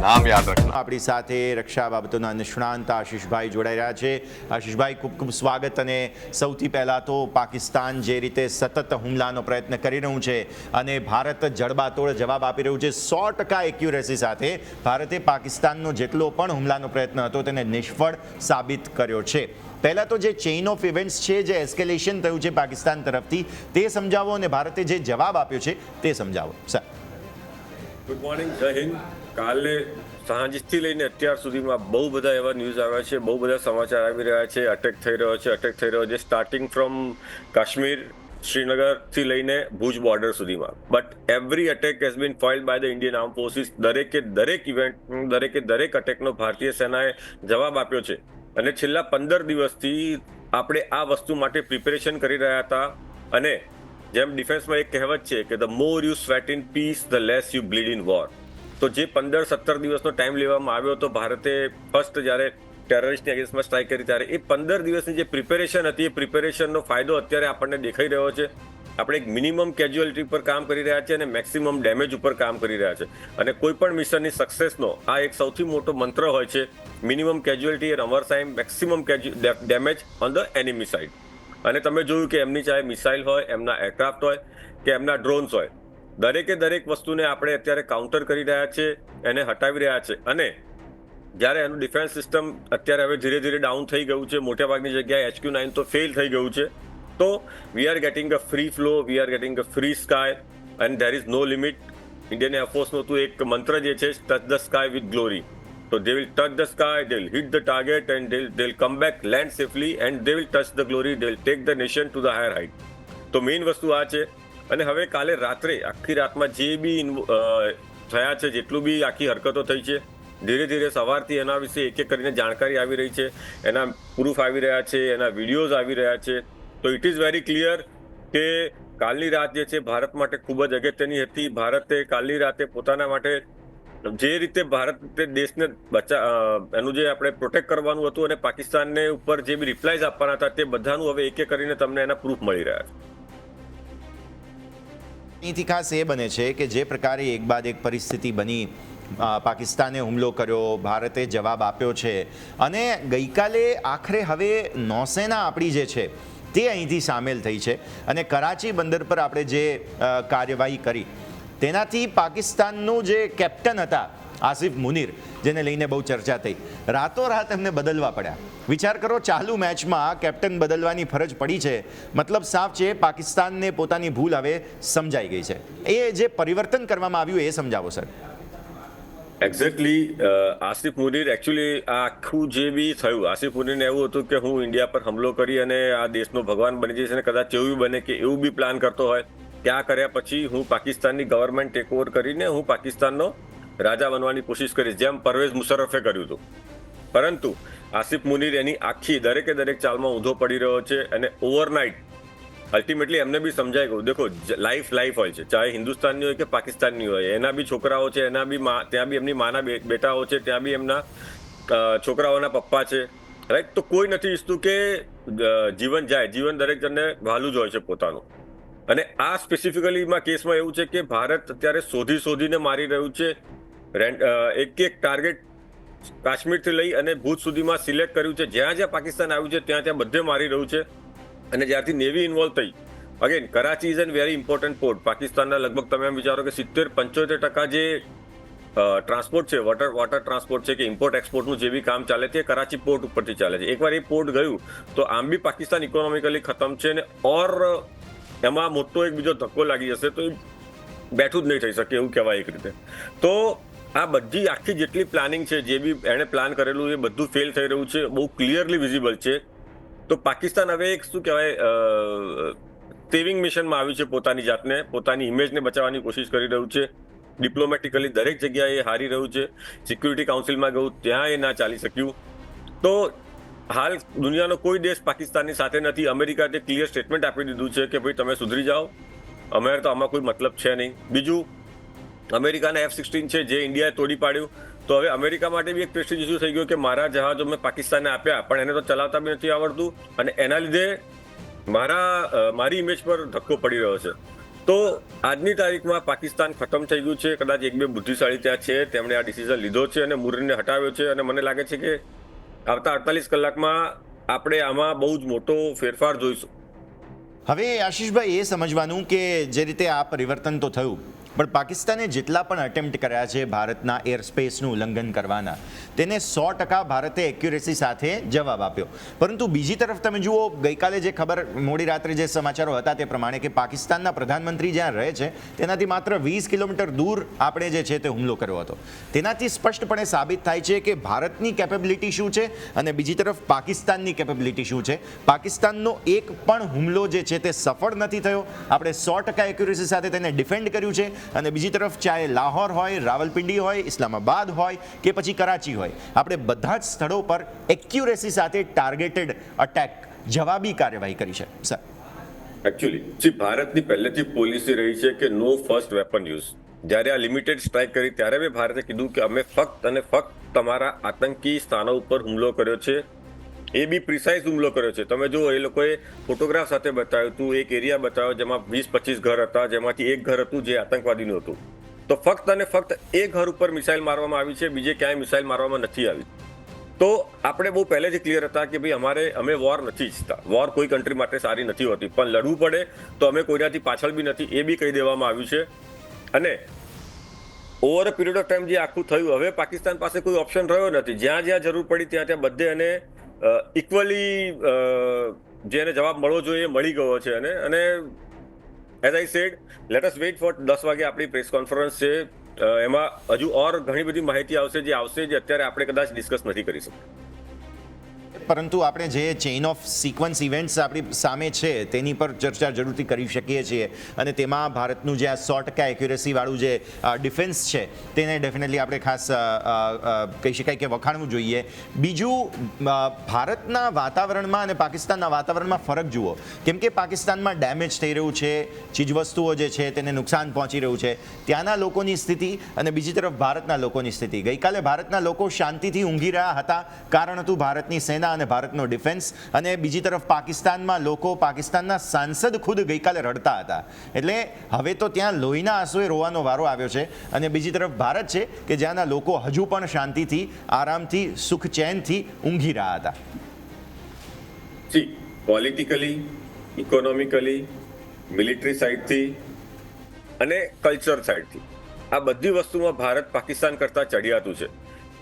નામ યાદ રાખના આપણી સાથે રક્ષા બાબતોના નિષ્ણાંત આશીષભાઈ જોડાઈ રહ્યા છે. આશીષભાઈ ખૂબ ખૂબ સ્વાગત અને સૌથી પહેલાં તો પાકિસ્તાન જે રીતે સતત હુમલાનો પ્રયત્ન કરી રહ્યું છે અને ભારત જડબાતોડ જવાબ આપી રહ્યું છે સો ટકા એક્યુરેસી સાથે ભારતે પાકિસ્તાનનો જેટલો પણ હુમલાનો પ્રયત્ન હતો તેને નિષ્ફળ સાબિત કર્યો છે. પહેલાં તો જે ચેઇન ઓફ ઇવેન્ટ્સ છે જે એસ્કેલેશન થયું છે પાકિસ્તાન તરફથી તે સમજાવો અને ભારતે જે જવાબ આપ્યો છે તે સમજાવો. સર ગુડ મોર્નિંગ જય હિન્દ કાલે સાંજથી લઈને અત્યાર સુધીમાં બહુ બધા એવા ન્યૂઝ આવ્યા છે, બહુ બધા સમાચાર આવી રહ્યા છે અટેક થઈ રહ્યો છે અટેક થઈ રહ્યો છે સ્ટાર્ટિંગ ફ્રોમ કાશ્મીર શ્રીનગરથી લઈને ભુજ બોર્ડર સુધીમાં. But every attack has been failed by the Indian armed forces દરેકે દરેક ઇવેન્ટ દરેકે દરેક અટેકનો ભારતીય સેનાએ જવાબ આપ્યો છે. અને છેલ્લા પંદર દિવસથી આપણે આ વસ્તુ માટે પ્રિપેરેશન કરી રહ્યા હતા. અને જેમ ડિફેન્સમાં એક કહેવત છે કે the more you sweat in peace the less you bleed in war તો જે પંદર સત્તર દિવસનો ટાઈમ લેવામાં આવ્યો તો ભારતે ફર્સ્ટ જ્યારે ટેરરિસ્ટની અગેન્સ્ટમાં સ્ટ્રાઇક કરી ત્યારે એ પંદર દિવસની જે પ્રિપેરેશન હતી, એ પ્રિપેરેશનનો ફાયદો અત્યારે આપણને દેખાઈ રહ્યો છે. આપણે એક મિનિમમ કેજ્યુઅલિટી પર કામ કરી રહ્યા છીએ અને મેક્સિમમ ડેમેજ ઉપર કામ કરી રહ્યા છે. અને કોઈ પણ મિશનની સક્સેસનો આ એક સૌથી મોટો મંત્ર હોય છે મિનિમમ કેજ્યુઅલિટી એન્ડ રમર સાઇમ maximum damage on the enemy side અને તમે જોયું કે એમની ચાહે મિસાઇલ હોય, એમના એરક્રાફ્ટ હોય, કે એમના ડ્રોન્સ હોય. દરેકે દરેક વસ્તુને આપણે અત્યારે કાઉન્ટર કરી રહ્યા છે, એને હટાવી રહ્યા છે. અને જ્યારે એનું ડિફેન્સ સિસ્ટમ અત્યારે હવે ધીરે ધીરે ડાઉન થઈ ગયું છે, મોટાભાગની જગ્યાએ એચક્યુ નાઇન તો ફેલ થઈ ગયું છે, તો we are getting a free flow we are getting a free sky and there is no limit Indian એરફોર્સનું હતું એક મંત્ર જે છે touch the sky with glory તો they will touch the sky they will hit the target and they they will come back land safely and they will touch the glory they will take the nation to the higher height તો main વસ્તુ આ છે અને હવે કાલે રાત્રે, આખી રાતમાં જે બી થયા છે, જેટલું બી આખી હરકતો થઈ છે, ધીરે ધીરે સવારથી એના વિશે એક એક કરીને જાણકારી આવી રહી છે, એના પ્રૂફ આવી રહ્યા છે, એના વિડીયોઝ આવી રહ્યા છે. તો ઇટ ઇઝ વેરી ક્લિયર કે કાલની રાત જે છે, ભારત માટે ખૂબ જ અગત્યની હતી. ભારતે કાલની રાતે પોતાના માટે જે રીતે ભારત દેશને બચા એનું જે આપણે પ્રોટેક્ટ કરવાનું હતું અને પાકિસ્તાનને ઉપર જે બી રિપ્લાયઝ આપવાના હતા, તે બધાનું હવે એક એક કરીને તમને એના પ્રૂફ મળી રહ્યા છે. અહીંથી ખાસ એ બને છે કે જે પ્રકારે એક બાદ એક પરિસ્થિતિ બની. પાકિસ્તાને હુમલો કર્યો, ભારતે જવાબ આપ્યો છે. અને ગઈકાલે આખરે હવે નૌસેના આપણી જે છે, તે અહીંથી સામેલ થઈ છે. અને કરાચી બંદર પર આપણે જે કાર્યવાહી કરી, તેનાથી પાકિસ્તાનનું જે કેપ્ટન હતા આસિફ મુનીર, જેને લઈને બહુ ચર્ચા થઈ. રાતોરાત એમને બદલવા પડ્યા. વિચાર કરો, ચાલુ મેચમાં કેપ્ટન બદલવાની ફરજ પડી છે. મતલબ સાફ છે, પાકિસ્તાનને પોતાની ભૂલ હવે સમજાઈ ગઈ છે. એ જે પરિવર્તન કરવામાં આવ્યું એ સમજાવો, sir. Exactly Asif Munir actually આખું જે બી થયું, આસિફ મુનીરને એવું હતું કે હું ઇન્ડિયા પર હુમલો કરી અને આ દેશનો ભગવાન બની જઈશ અને કદાચ એવું બને કે એવું બી પ્લાન કરતો હોય. ત્યાં કર્યા પછી હું પાકિસ્તાનની ગવર્મેન્ટ ટેક ઓવર કરીને હું પાકિસ્તાનનો રાજા બનવાની કોશિશ કરી જેમ પરવેઝ મુશરફે કર્યું હતું. પરંતુ આસિફ મુનીર એની આખી દરેકે દરેક ચાલમાં ઊંધો પડી રહ્યો છે અને ઓવરનાઇટ અલ્ટિમેટલી એમને બી સમજાઈ ગયું. દેખો લાઈફ લાઈફ હોય છે. ચાહે હિન્દુસ્તાનની હોય કે પાકિસ્તાનની હોય, એના બી છોકરાઓ છે, એના બી મા, ત્યાં બી એમની માના બેટાઓ છે, ત્યાં બી એમના છોકરાઓના પપ્પા છે. રાઈટ તો કોઈ નથી ઈચ્છતું કે જીવન જાય. જીવન દરેક જણને વહાલું જ હોય છે પોતાનું. અને આ સ્પેસિફિકલીમાં કેસમાં એવું છે કે ભારત અત્યારે શોધી શોધીને મારી રહ્યું છે અ, એક એક ટાર્ગેટ કાશ્મીરથી લઈ અને ભૂત સુધીમાં સિલેક્ટ કર્યું છે. જ્યાં જ્યાં પાકિસ્તાન આવ્યું છે ત્યાં ત્યાં બધે મારી રહ્યું છે. અને જ્યારથી નેવી ઇન્વોલ્વ થઈ. Again Karachi is an very important port પાકિસ્તાનના લગભગ તમે એમ વિચારો કે સિત્તેર પંચોતેર ટકા જે ટ્રાન્સપોર્ટ છે વોટર વોટર ટ્રાન્સપોર્ટ છે કે ઇમ્પોર્ટ એક્સપોર્ટનું જે બી કામ ચાલે છે કરાચી પોર્ટ ઉપરથી ચાલે છે. એકવાર એ પોર્ટ ગયું તો આમ બી પાકિસ્તાન ઇકોનોમિકલી ખતમ છે ને ઓર એમાં મોટો એક બીજો ધક્કો લાગી જશે તો એ બેઠું જ નહીં થઈ શકે એવું કહેવાય એક રીતે. તો આ બધી આખી જેટલી પ્લાનિંગ છે, જે બી એણે પ્લાન કરેલું, એ બધું ફેલ થઈ રહ્યું છે, બહુ ક્લિયરલી વિઝિબલ છે. તો પાકિસ્તાન હવે એક શું કહેવાય સેવિંગ મિશનમાં આવ્યું છે પોતાની જાતને, પોતાની ઇમેજને બચાવવાની કોશિશ કરી રહ્યું છે. ડિપ્લોમેટિકલી દરેક જગ્યાએ હારી રહ્યું છે. સિક્યુરિટી કાઉન્સિલમાં ગયું, ત્યાં એ ના ચાલી શક્યું. તો હાલ દુનિયાનો કોઈ દેશ પાકિસ્તાનની સાથે નથી. અમેરિકા તે ક્લિયર સ્ટેટમેન્ટ આપી દીધું છે કે ભાઈ તમે સુધરી જાઓ. અમારે તો આમાં કોઈ મતલબ છે નહીં. બીજું અમેરિકાના એફ સિક્સટીન છે, જે ઇન્ડિયાએ તોડી પાડ્યું. તો હવે અમેરિકા માટે બી એક પ્રેસ્ટિજ ઇસ્યુ થઈ ગયો કે મારા જહાજો મેં પાકિસ્તાનને આપ્યા, પણ એને તો ચલાવતા બી નથી આવડતું. અને એના લીધે મારા મારી ઇમેજ પર ધક્કો પડી રહ્યો છે. તો આજની તારીખમાં પાકિસ્તાન ખતમ થઈ ગયું છે. કદાચ એક બે બુદ્ધિશાળી ત્યાં છે, તેમણે આ ડિસિઝન લીધો છે અને મુરરીને હટાવ્યો છે. અને મને લાગે છે કે આવતા અડતાલીસ કલાકમાં આપણે આમાં બહુ જ મોટો ફેરફાર જોઈશું. હવે આશીષભાઈ, એ સમજવાનું કે જે રીતે આ પરિવર્તન તો થયું પણ પાકિસ્તાને જેટલા પણ અટેમ્પ્ટ કર્યા છે ભારતના એર સ્પેસનું ઉલ્લંઘન કરવાના, તેને સો ટકા ભારતે એક્યુરેસી સાથે જવાબ આપ્યો. પરંતુ બીજી તરફ તમે જુઓ, ગઈકાલે જે ખબર મોડી રાત્રે જે સમાચારો હતા તે પ્રમાણે કે પાકિસ્તાનના પ્રધાનમંત્રી જ્યાં રહે છે, તેનાથી માત્ર વીસ કિલોમીટર દૂર આપણે જે છે તે હુમલો કર્યો હતો. તેનાથી સ્પષ્ટપણે સાબિત થાય છે કે ભારતની કેપેબિલિટી શું છે અને બીજી તરફ પાકિસ્તાનની કેપેબિલિટી શું છે. પાકિસ્તાનનો એક પણ હુમલો જે છે તે સફળ નથી થયો. આપણે સો ટકા એક્યુરેસી સાથે તેને ડિફેન્ડ કર્યું છે. અને બીજી તરફ ચાહે લાહોર હોય, રાવલપિંડી હોય, ઇસ્લામાબાદ હોય કે પછી કરાચી હોય, આપણે બધા જ સ્થળો પર એક્યુરેસી સાથે ટાર્ગેટેડ અટેક, જવાબી કાર્યવાહી કરી છે. સર. એકચ્યુઅલી જી ભારતની પહેલેથી પોલિસી રહી છે કે નો ફર્સ્ટ વેપન યુઝ જ્યારે આ લિમિટેડ સ્ટ્રાઇક કરી, ત્યારે બી ભારતે કીધું કે અમે ફક્ત અને ફક્ત તમારા આતંકી સ્થાનો ઉપર હુમલો કર્યો છે. એ બી પ્રિસાઇઝ હુમલો કર્યો છે. તમે જુઓ, એ લોકોએ ફોટોગ્રાફ સાથે બતાવ્યું હતું, એક એરિયા બતાવ્યો જેમાં વીસ પચીસ ઘર હતા, જેમાંથી એક ઘર હતું જે આતંકવાદીનું હતું. તો ફક્ત અને ફક્ત એ ઘર ઉપર મિસાઇલ મારવામાં આવી છે, બીજે ક્યાંય મિસાઇલ મારવામાં નથી આવી. તો આપણે બહુ પહેલેથી ક્લિયર હતા કે ભાઈ અમારે, અમે વોર નથી ઈચ્છતા. વોર કોઈ કન્ટ્રી માટે સારી નથી હોતી. પણ લડવું પડે તો અમે કોઈનાથી પાછળ બી નથી, એ બી કહી દેવામાં આવ્યું છે. અને over a period of time જે આખું થયું, હવે પાકિસ્તાન પાસે કોઈ ઓપ્શન રહ્યો નથી. જ્યાં જ્યાં જરૂર પડી ત્યાં ત્યાં બધે એને ઇક્વલી જેને જવાબ મળવો જોઈએ મળી ગયો છે અને અને as I said let us wait for દસ વાગે આપણી પ્રેસ કોન્ફરન્સ છે. એમાં હજુ ઓર ઘણી બધી માહિતી આવશે જે આવશે જે અત્યારે આપણે કદાચ ડિસ્કસ નથી કરી શકતા. પરંતુ આપણે જે ચેઇન ઓફ સિક્વન્સ ઇવેન્ટ્સ આપણી સામે છે, તેની પર ચર્ચા જરૂરથી કરી શકીએ છીએ. અને તેમાં ભારતનું જે આ સો ટકા એક્યુરેસીવાળું જે ડિફેન્સ છે, તેને ડેફિનેટલી આપણે ખાસ કહી શકાય કે વખાણવું જોઈએ. બીજું ભારતના વાતાવરણમાં અને પાકિસ્તાનના વાતાવરણમાં ફરક જુઓ. કેમ કે પાકિસ્તાનમાં ડેમેજ થઈ રહ્યું છે, ચીજવસ્તુઓ જે છે તેને નુકસાન પહોંચી રહ્યું છે. ત્યાંના લોકોની સ્થિતિ અને બીજી તરફ ભારતના લોકોની સ્થિતિ. ગઈકાલે ભારતના લોકો શાંતિથી ઊંઘી રહ્યા હતા. કારણ હતું ભારતની સેના અને ભારતનો ડિફેન્સ અને બીજી તરફ પાકિસ્તાનમાં લોકો પાકિસ્તાનના સાંસદ ખુદ ગઈકાલે રડતા હતા. એટલે હવે તો ત્યાં લોહીના આંસુએ રોવાનો વારો આવ્યો છે અને બીજી તરફ ભારત છે કે જ્યાંના લોકો હજુ પણ શાંતિથી, આરામથી સુખ ચેનથી ઊંઘી રહ્યા હતા. પોલિટિકલી ઇકોનોમિકલી મિલિટરી સાઇડથી અને કલ્ચર સાઇડથી આ બધી વસ્તુમાં ભારત પાકિસ્તાન કરતાં ચડિયાતું છે.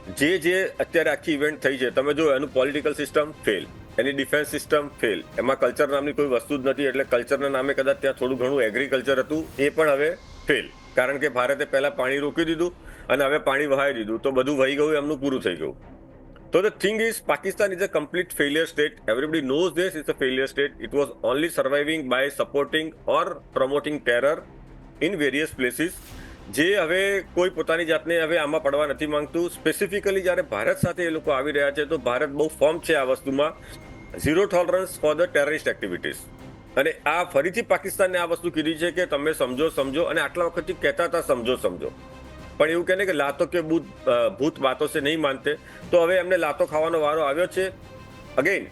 જે જે અત્યારે આખી ઇવેન્ટ થઈ છે તમે જો એનું પોલિટિકલ સિસ્ટમ ફેલ એની ડિફેન્સ સિસ્ટમ ફેલ એમાં કલ્ચર નામની કોઈ વસ્તુ જ નથી એટલે કલ્ચરના નામે કદાચ ત્યાં થોડું ઘણું એગ્રીકલ્ચર હતું એ પણ હવે ફેલ કારણ કે ભારતે પહેલા પાણી રોકી દીધું અને હવે પાણી વહાવી દીધું તો બધું વહી ગયું એમનું પૂરું થઈ ગયું So the thing is, Pakistan is a complete failure state. Everybody knows this. It's a failure state. It was only surviving by supporting or promoting terror in various places. જે હવે કોઈ પોતાની જાતને હવે આમાં પડવા નથી માંગતું. સ્પેસિફિકલી જ્યારે ભારત સાથે એ લોકો આવી રહ્યા છે, તો ભારત બહુ ફોર્મ છે આ વસ્તુમાં. Zero tolerance for the terrorist activities અને આ ફરીથી પાકિસ્તાનને આ વસ્તુ કીધી છે કે તમે સમજો સમજો અને આટલા વખતથી કહેતા હતા સમજો સમજો. પણ એવું કહે ને કે લાતો કે ભૂત ભૂત વાતો છે, નહીં માનતે. તો હવે એમને લાતો ખાવાનો વારો આવ્યો છે. અગેન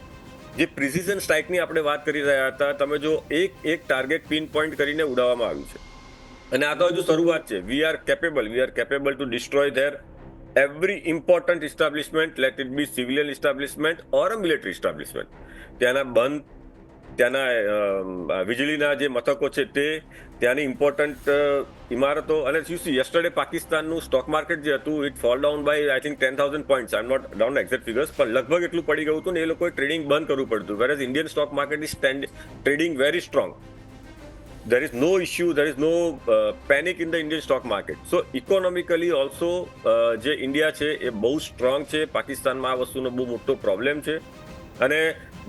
જે પ્રિસિઝન સ્ટ્રાઇકની આપણે વાત કરી રહ્યા હતા, તમે જો એક એક ટાર્ગેટ પિન પોઈન્ટ કરીને ઉડાવવામાં આવ્યું છે. અને આ તો હજુ શરૂઆત છે. We are capable we are capable to destroy their every important establishment let it be civilian establishment or a military establishment ત્યાંના બંધ, ત્યાંના વીજળીના જે મથકો છે તે, ત્યાંની ઇમ્પોર્ટન્ટ ઇમારતો અને યુ યસ્ટરડે પાકિસ્તાનનું સ્ટોક માર્કેટ જે હતું it fall down by I think ten thousand points I note down exact figures પણ લગભગ એટલું પડી ગયું હતું ને એ લોકોએ ટ્રેડિંગ બંધ કરવું પડતું whereas Indian stock market is trading very strong there is no issue there is no uh, panic in the indian stock market. So economically also uh, જે ઇન્ડિયા છે એ બહુ સ્ટ્રોંગ છે. પાકિસ્તાનમાં આ વસ્તુનો બહુ મોટો પ્રોબ્લેમ છે. અને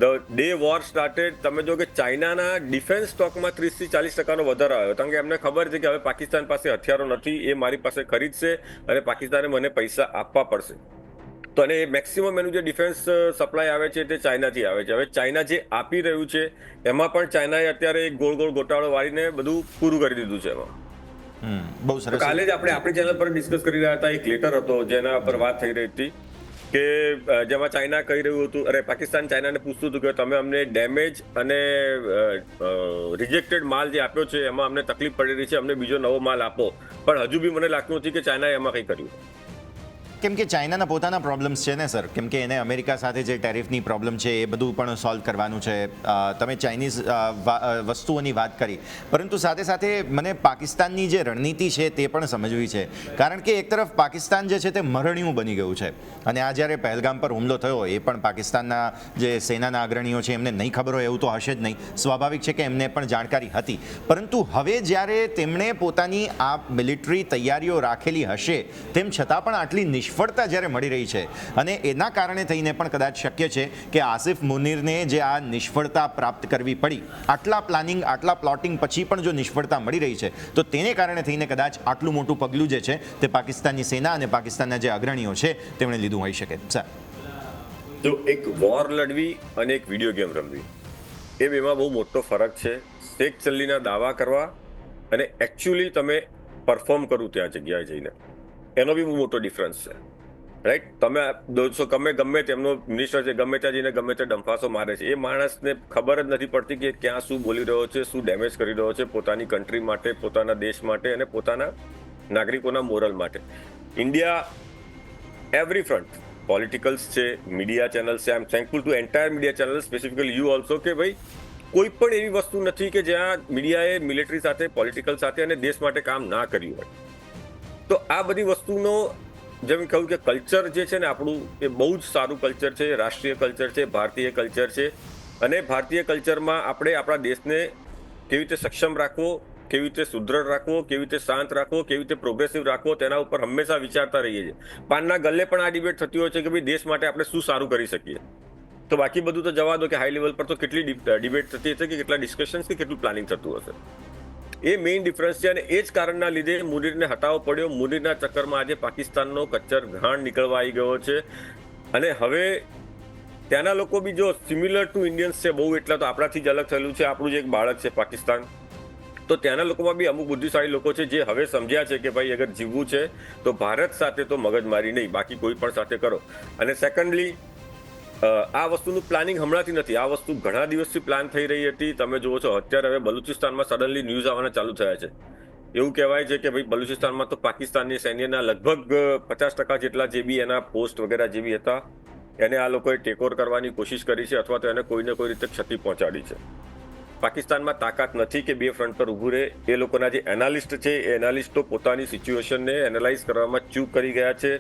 ધ ડે વોર સ્ટાર્ટેડ તમે જો કે ચાઇનાના ડિફેન્સ સ્ટોકમાં ત્રીસથી ચાલીસ ટકાનો વધારો આવ્યો. કારણ કે એમને ખબર છે કે હવે પાકિસ્તાન પાસે હથિયારો નથી એ મારી પાસે ખરીદશે અને પાકિસ્તાને મને પૈસા આપવા પડશે. તો અને મેક્સિમમ એનું જે ડિફેન્સ સપ્લાય આવે છે તે ચાઇનાથી આવે છે. હવે ચાઇના જે આપી રહ્યું છે એમાં પણ ચાઇનાએ અત્યારે ગોળ ગોળ ગોટાળો વાળીને બધું પૂરું કરી દીધું છે એમાં. બહુ સરસ. કાલે જ આપણે આપણી ચેનલ પર ડિસ્કસ કરી રહ્યા હતા એક લેટર હતો જેના પર વાત થઈ રહી હતી કે જેમાં ચાઇના કહી રહ્યું હતું અરે પાકિસ્તાન ચાઇનાને પૂછતું હતું કે તમે અમને ડેમેજ અને રિજેક્ટેડ માલ જે આપ્યો છે એમાં અમને તકલીફ પડી રહી છે અમને બીજો નવો માલ આપો. પણ હજુ બી મને લાગતું નથી કે ચાઇનાએ એમાં કંઈ કર્યું. કેમ કે ચાઇનાના પોતાના પ્રોબ્લેમ્સ છે ને સર કેમ કે એને અમેરિકા સાથે જે ટેરિફની પ્રોબ્લેમ છે, એ બધું પણ સોલ્વ કરવાનું છે. તમે ચાઇનીઝ વસ્તુઓની વાત કરી. પરંતુ સાથે સાથે મને પાકિસ્તાનની જે રણનીતિ છે, તે પણ સમજવી છે. કારણ કે એક તરફ પાકિસ્તાન જે છે, તે મરણિયું બની ગયું છે. અને આ જ્યારે પહેલગામ પર હુમલો થયો, એ પણ પાકિસ્તાનના જે સેનાના અગ્રણીઓ છે, એમને નહીં ખબર હોય એવું તો હશે જ નહીં. સ્વાભાવિક છે કે એમને પણ જાણકારી હતી. પરંતુ હવે જ્યારે તેમણે પોતાની આ મિલિટરી તૈયારીઓ રાખેલી હશે, તેમ છતાં પણ આટલી નિષ્ફળતા જ્યારે મળી રહી છે અને એના કારણે થઈને પણ કદાચ શક્ય છે કે આસિફ મુનિરને જે આ નિષ્ફળતા પ્રાપ્ત કરવી પડી, આટલા પ્લાનિંગ, આટલા પ્લોટિંગ પછી પણ જો નિષ્ફળતા મળી રહી છે, તો તેને કારણે થઈને કદાચ આટલું મોટું પગલું જે છે તે પાકિસ્તાનની સેના અને પાકિસ્તાનના જે અગ્રણીઓ છે તેમણે લીધું હોઈ શકે. સર. તો એક વોર લડવી અને એક વીડિયો ગેમ રમવી એ બેમાં બહુ મોટો ફરક છે. શેખ ચલ્લીના દાવા કરવા અને એકચ્યુઅલી તમે પરફોર્મ કરું ત્યાં જગ્યાએ જઈને. એનો બી બહુ મોટો ડિફરન્સ છે. રાઈટ તમે દોસ્તો ગમે ગમે તેમનો મિનિસ્ટર છે, ગમે ત્યાં જઈને, ગમે ત્યાં ડંફાસો મારે છે. એ માણસને ખબર જ નથી પડતી કે ક્યાં શું બોલી રહ્યો છે, શું ડેમેજ કરી રહ્યો છે પોતાની કન્ટ્રી માટે, પોતાના દેશ માટે અને પોતાના નાગરિકોના મોરલ માટે. ઇન્ડિયા એવરી ફ્રન્ટ પોલિટિકલ્સ છે મીડિયા ચેનલ્સ છે. I am thankful to entire media channel specifically you also કે ભાઈ, કોઈ પણ એવી વસ્તુ નથી કે જ્યાં મીડિયાએ મિલિટરી સાથે પોલિટિકલ સાથે અને દેશ માટે કામ ના કર્યું હોય. તો આ બધી વસ્તુનો, જેમ કહ્યું કે કલ્ચર જે છે ને આપણું, એ બહુ જ સારું કલ્ચર છે, રાષ્ટ્રીય કલ્ચર છે, ભારતીય કલ્ચર છે. અને ભારતીય કલ્ચરમાં આપણે આપણા દેશને કેવી રીતે સક્ષમ રાખવો, કેવી રીતે સુદૃઢ રાખવો, કેવી રીતે શાંત રાખવો, કેવી રીતે પ્રોગ્રેસિવ રાખવો, તેના ઉપર હંમેશા વિચારતા રહીએ છીએ. પાનના ગલ્લે પણ આ ડિબેટ થતી હોય છે કે ભાઈ દેશ માટે આપણે શું સારું કરી શકીએ. તો બાકી બધું તો જવા દો કે હાઈ લેવલ પર તો કેટલી ડિબેટ થતી હશે કે કેટલા ડિસ્કશન્સ કે કેટલું પ્લાનિંગ થતું હશે. એ મેઇન ડિફરન્સ છે અને એ જ કારણના લીધે મુનીરને હટાવવો પડ્યો. મુનીરના ચક્કરમાં આજે પાકિસ્તાનનો કચ્ચર ઘાણ નીકળવા આવી ગયો છે. અને હવે ત્યાંના લોકો બી જો સિમિલર ટુ ઇન્ડિયન્સ છે, બહુ એટલા તો આપણાથી જ અલગ થયેલું છે. આપણું જ એક બાળક છે પાકિસ્તાન. તો ત્યાંના લોકોમાં બી અમુક બુદ્ધિશાળી લોકો છે જે હવે સમજ્યા છે કે ભાઈ અગર જીવવું છે, તો ભારત સાથે તો મગજમારી નહીં, બાકી કોઈ પણ સાથે કરો. અને સેકન્ડલી આ વસ્તુનું પ્લાનિંગ હમણાંથી નથી. આ વસ્તુ ઘણા દિવસથી પ્લાન થઈ રહી હતી. તમે જુઓ છો, અત્યારે હવે બલુચિસ્તાનમાં સડનલી ન્યૂઝ આવવાના ચાલુ થયા છે. એવું કહેવાય છે કે ભાઈ બલુચિસ્તાનમાં તો પાકિસ્તાનની સૈન્યના લગભગ પચાસ ટકા જેટલા જે બી એના પોસ્ટ વગેરે જે બી હતા, એને આ લોકોએ ટેકઓવર કરવાની કોશિશ કરી છે અથવા તો એને કોઈને કોઈ રીતે ક્ષતિ પહોંચાડી છે. પાકિસ્તાનમાં તાકાત નથી કે બે ફ્રન્ટ પર ઊભું રહે. એ લોકોના જે એનાલિસ્ટ છે, એ એનાલિસ્ટો પોતાની સિચ્યુએશનને એનાલાઇઝ કરવામાં ચૂક કરી ગયા છે.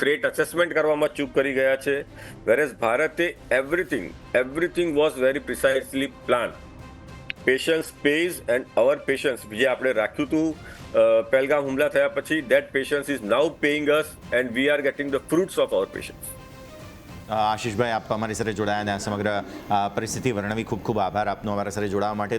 થ્રેટ અસેસમેન્ટ કરવામાં ચૂક કરી ગયા છે. વેરેઝ ભારતે everything everything was very precisely plan patience pays and our patience જે આપણે રાખ્યું હતું પહેલગામ હુમલા થયા પછી that patience is now paying us and we are getting the fruits of our patience આશીષભાઈ, આપ અમારી સાથે જોડાયા અને આ સમગ્ર પરિસ્થિતિ વર્ણવી. ખૂબ ખૂબ આભાર આપનો અમારા સાથે જોડાવા માટે.